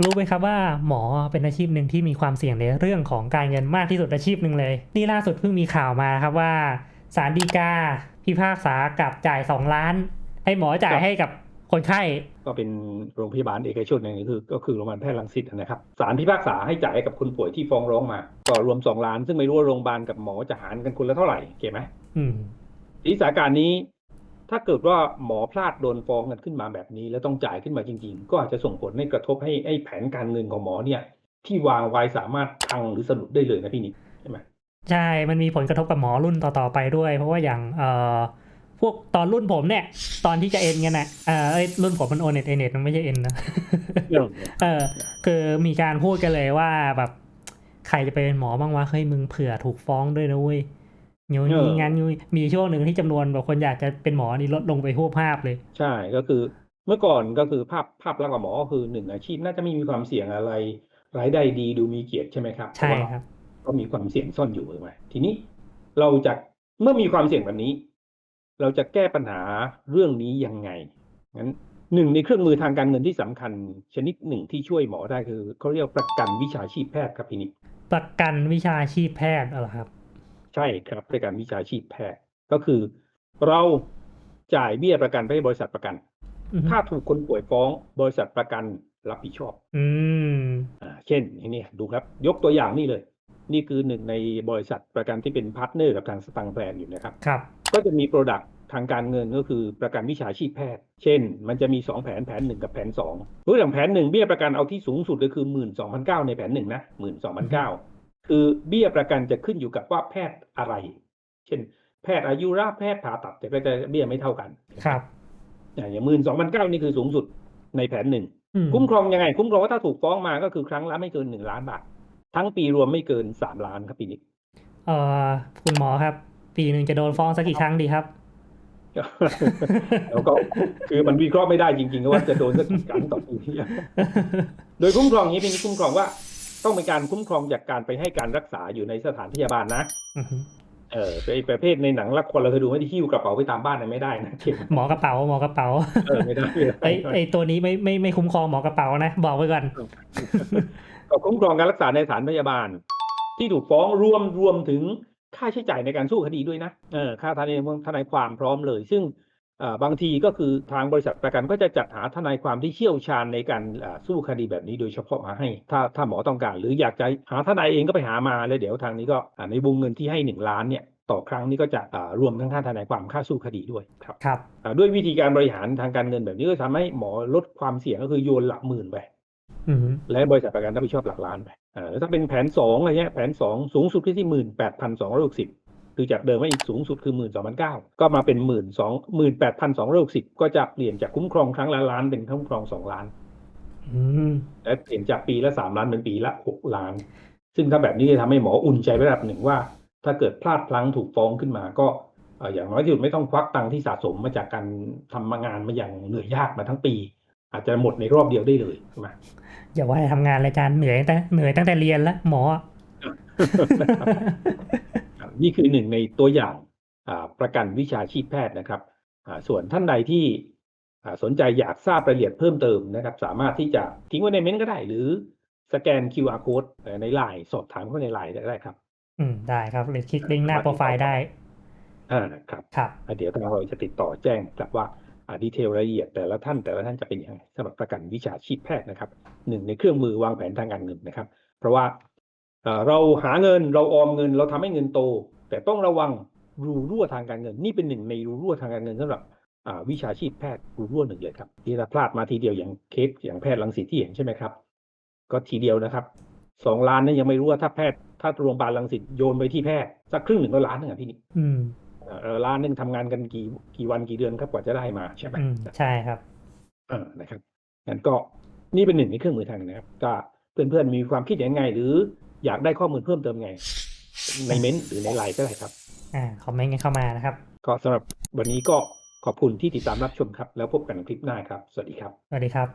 รู้ไหมครับว่าหมอเป็นอาชีพหนึ่งที่มีความเสี่ยงในเรื่องของการเงินมากที่สุดอาชีพหนึ่งเลย นี่ล่าสุดเพิ่งมีข่าวมาครับว่าศาลฎีกาพิพากษากลับจ่ายสองล้าน ให้หมอจ่ายให้กับคนไข้ ก็เป็นโรงพยาบาลเอกชนหนึ่งคือ ก็คือโรงพยาบาลแพทย์รังสิตนะครับศาลพิพากษาให้จ่ายให้กับคนป่วยที่ฟ้องร้องมา ก็รวม 2 ล้าน ซึ่งไม่รู้ว่าโรงพยาบาลกับหมอจะหารกันคนละเท่าไหร่เก็ไหมอืมทีสถานการณ์นี้ ถ้าเกิดว่าหมอพลาดโดนฟ้องกันขึ้นมาแบบนี้ แล้วต้องจ่ายขึ้นมาจริง ๆ ก็อาจจะส่งผลให้กระทบให้ไอ้แผนการเงินของหมอเนี่ย ที่วางไว้สามารถพังหรือสะดุดได้เลยนะพี่นิดใช่ไหมใช่ มันมีผลกระทบกับหมอรุ่นต่อๆไปด้วย เพราะว่าอย่างเอ่อพวกตอนรุ่นผมเนี่ย ตอนที่จะเอ็นกันนะเอ่อเอ้ยรุ่นผมมันโอเน็ตเอเน็ตมันไม่ใช่เอ็นนะเรื่องเออคือมีการพูดกันเลยว่าแบบใครจะไปเป็นหมอบ้างวะเฮ้ยมึงเผื่อถูกฟ้องด้วยนะเว้ย ยุยงี้งั้นยุยมีช่วงหนึ่งที่จำนวนแบบคนอยากจะเป็นหมอนี่ลดลงไปทั่วภาพเลย ใช่ก็คือเมื่อก่อนก็คือภาพภาพลักษณ์ของหมอก็คือหนึ่งอาชีพน่าจะไม่มีความเสี่ยงอะไรรายได้ดีดูมีเกียรติใช่ไหมครับใช่เพาะว่าครับ ก็มีความเสี่ยงซ่อนอยู่ถูกไหมทีนี้เราจะเมื่อมีความเสี่ยงแบบนี้ เราจะแก้ปัญหาเรื่องนี้ยังไงงั้นหนึ่งในเครื่องมือทางการเงินที่สำคัญ ชนิดหนึ่งที่ช่วยหมอได้คือเขาเรียกประกันวิชาชีพแพทย์ครับพี่นิดประกันวิชาชีพแพทย์เหรอครับ ใช่ครับประกันวิชาชีพแพทย์ก็คือ เราจ่ายเบี้ยประกันไปให้บริษัทประกันอือฮึถ้าถูกคนป่วยฟ้องบริษัทประกันรับผิดชอบ อืมอ่าเช่นนี่ดูครับ ยกตัวอย่างนี่เลย นี่คือหนึ่งในบริษัทประกันที่เป็นพาร์ทเนอร์กับทางสตังแพลนอยู่นะครับครับ ก็จะมีโปรดักต์ทางการเงินก็คือประกันวิชาชีพแพทย์ เช่น มันจะมี 2 แผนแผนหนึ่งกับแผน2รู้อย่างแผนหนึ่งเบี้ยประกันเอาที่สูงสุดเลยคือ 1 2 0 0 ในแผนหนึ่งนะหมื่นสองพันเก้า คือเบี้ยประกันจะขึ้นอยู่กับว่าแพทย์อะไร เช่น แพทย์อายุรแพทย์ผ่าตัดแต่ก็จะเบี้ยไม่เท่ากันครับอย่างหมื่นสองพันเก้านี่คือสูงสุดในแผนหนึ่งอืมคุ้มครองยังไง คุ้มครองว่าถ้าถูกฟ้องมาก็คือครั้งละไม่เกินหนึ่งล้านบาท ทั้งปีรวมไม่เกินสามล้านครับปีนี้เอ่อคุณหมอครับ ปีหนึ่งจะโดนฟ้องสักกี่ครั้งดีครับแล้วก็คือมันวิเคราะห์ไม่ได้จริงๆว่าจะโดนสักกี่ครั้งต่อปีโดยคุ้มครองอย่างนี้เป็นคุ้มครองว่า ต้องเป็นการคุ้มครองจากการไปให้การรักษาอยู่ในสถานพยาบาลนะอือฮึเออไอประเภทในหนังละครเราเคยดูไม่ได้หิ้วกระเป๋าไปตามบ้านนะไม่ได้นะเข็มหมอกระเป๋าหมอกระเป๋าเออไม่ได้ไม่ได้ไอไอตัวนี้ไม่ไม่ไม่คุ้มครองหมอกระเป๋านะ บอกไว้ก่อนก็คุ้มครองการรักษาในสถานพยาบาล ที่ถูกฟ้องรวมรวมถึงค่าใช้จ่ายในการสู้คดีด้วยนะเออค่าทนายทนายความพร้อมเลย ซึ่งอ่า บางทีก็คือทางบริษัทประกันก็จะจัดหาทนายความที่เชี่ยวชาญในการอ่าสู้คดีแบบนี้โดยเฉพาะมาให้ ถ้าถ้าหมอต้องการ หรืออยากจะหาทนายเองก็ไปหามาแล้วเดี๋ยวทางนี้ก็อ่าในวงเงินที่ให้หนึ่งล้านเนี่ยต่อครั้งนี้ก็จะอ่ารวมทั้งค่าทนายความค่าสู้คดีด้วยครับครับอ่าด้วยวิธีการบริหารทางการเงินแบบนี้ก็ทำให้หมอลดความเสี่ยงก็คือโยนหลักหมื่นไปอือฮึและบริษัทประกันรับผิดชอบหลักล้านไปอ่าแล้วถ้าเป็นแผนสองอะไรเงี้ยแผนสองสูงสุดที่ที่หมื่นแปดพันสองร้อยหกสิบ คือจากเดิมว่าอีกสูงสุดคือหมื่นสองพันเก้าก็มาเป็นหมื่นสองหมื่นแปดพันสองร้อยหกสิบก็จะเปลี่ยนจากคุ้มครองครั้งละล้านเป็นคุ้มครองสองล้านอืมและเปลี่ยนจากปีละสามล้านเป็นปีละหกล้าน ซึ่งถ้าแบบนี้จะทำให้หมออุ่นใจระดับหนึ่งว่า ถ้าเกิดพลาดพลั้งถูกฟ้องขึ้นมาก็เอ่ออย่างน้อยที่สุดไม่ต้องควักตังค์ที่สะสมมาจากการทำมางานมาอย่างเหนื่อยยากมาทั้งปี อาจจะหมดในรอบเดียวได้เลยใช่ไหมอย่าว่าแต่ทำงานเลยอาจารย์เหนื่อยตั้งแต่เหนื่อยตั้งแต่เรียนแล้วหมอครับ นี่คือหนึ่งในตัวอย่างอ่าประกันวิชาชีพแพทย์นะครับอ่าส่วนท่านใดที่อ่าสนใจอยากทราบรายละเอียดเพิ่มเติมนะครับ สามารถที่จะทิ้งไว้ในเม้นต์ก็ได้ หรือสแกน QR code เอ่อในไลน์สอบถามเข้าในไลน์ได้ครับ อืมได้ครับเลยคลิกลิงก์หน้าโปรไฟล์ได้อ่าครับครับอ่าเดี๋ยวทางเราจะติดต่อแจ้งกลับว่าอ่าดีเทลรายละเอียดแต่ละท่านแต่ละท่านจะเป็นยังไงสำหรับประกันวิชาชีพแพทย์นะครับหนึ่งในเครื่องมือวางแผนทางการเงินนะครับ เพราะว่า เอ่อเราหาเงินเราออมเงิน เราทำให้เงินโต แต่ต้องระวังรูรั่วทางการเงิน นี่เป็นหนึ่งในรูรั่วทางการเงินสำหรับอ่าวิชาชีพแพทย์รูรั่วหนึ่งเลยครับที่ถ้าพลาดมาทีเดียวอย่างเคสอย่างแพทย์รังสิตที่เห็นใช่ไหมครับ ก็ทีเดียวนะครับสองล้านนั้นยังไม่รู้ว่าถ้าแพทย์ถ้าโรงพยาบาลรังสิตโยนไปที่แพทย์สักครึ่งหนึ่งก็ล้านหนึงอะพี่นี่อืมเอ่อล้านหนึงทำงานกันกี่กี่วันกี่เดือนครับกว่าจะได้มาใช่ไหมอืมใช่ครับเออนะครับงั้นก็นี่เป็นหนึ่งในเครื่องมือทางหนึ่งนะครับก็เพื่อนๆมีความคิดยังไงหรือ อยากได้ข้อมูลเพิ่มเติมไง ในเม้นต์หรือในไลน์ก็ได้ครับ อ่าคอมเมนต์กันเข้ามานะครับ ก็สำหรับวันนี้ก็ขอบคุณที่ติดตามรับชมครับ แล้วพบกันในคลิปหน้าครับ สวัสดีครับ สวัสดีครับ